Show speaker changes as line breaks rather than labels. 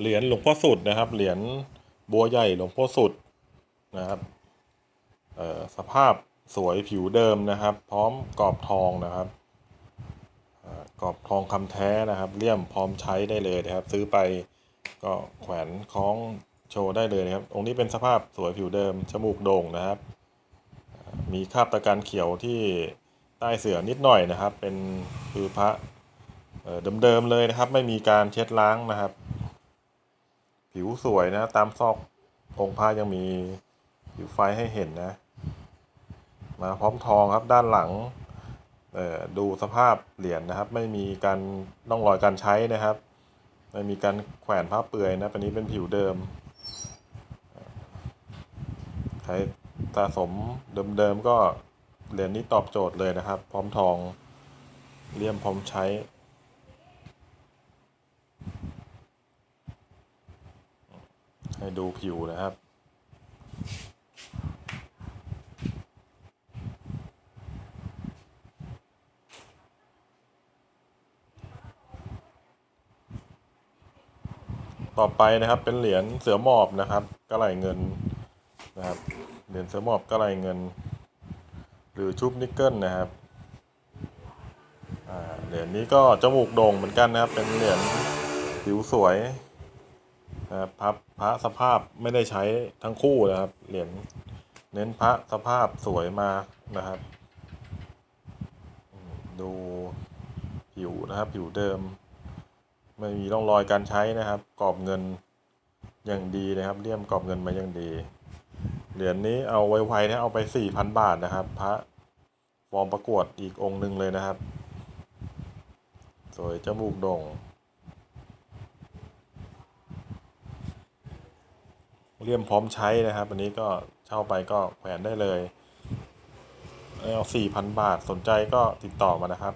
เหรียญหลวงพ่อสุดนะครับ เหรียญบัวใหญ่หลวงพ่อสุดนะครับสภาพสวยผิวเดิมนะครับ พร้อมกรอบทองนะครับกรอบทองคำแท้นะครับเลี่ยมพร้อมใช้ได้เลยนะครับ ซื้อไปก็แขวนคล้องโชว์ได้เลยนะครับ องค์นี้เป็นสภาพสวยผิวเดิมจมูกโด่งนะครับ มีคราบตะการเขียวที่ใต้เสือนิดหน่อยนะครับ เป็นคือพระเอเดิมๆเลยนะครับ ไม่มีการเช็ดล้างนะครับ ผิวสวยนะ ตามซอกองค์พระยังมีผิวไฟให้เห็นนะ มาพร้อมทองครับด้านหลังดูสภาพเหรียญนะครับ ไม่มีการร่องรอยการใช้นะครับไม่มีการแขวนผ้าเปลือยนะอันนี้เป็นผิวเดิมใครสะสมเดิมๆก็เหรียญนี้ตอบโจทย์เลยนะครับ พร้อมทองเลี่ยมพร้อมใช้ ให้ดูผิวนะครับ ต่อไปนะครับเป็นเหรียญเสือหมอบนะครับกระไหลเงินนะครับเหรียญเสือหมอบกระไหลเงิน หรือชุบนิกเกิลนะครับเหรียญนี้ก็จมูกโด่งเหมือนกันนะครับ เป็นเหรียญผิวสวย นะครับพระพระสภาพไม่ได้ใช้ทั้งคู่นะครับ เหรียญเน้นพระสภาพสวยมากนะครับ ดูผิวนะครับ ผิวเดิม ไม่มีร่องรอยการใช้นะครับ กรอบเงินอย่างดีนะครับเลี่ยมกรอบเงินมาอย่างดีเหรียญนี้เอาไวๆนะเอาไปสี่พันบาทนะครับ พระฟอร์มประกวดอีกองค์หนึ่งเลยนะครับ สวยจมูกโด่ง เลี่ยมพร้อมใช้นะครับ อันนี้ก็เช่าไปก็แขวนได้เลยเอาสี่พันบาทสนใจก็ติดต่อมานะครับ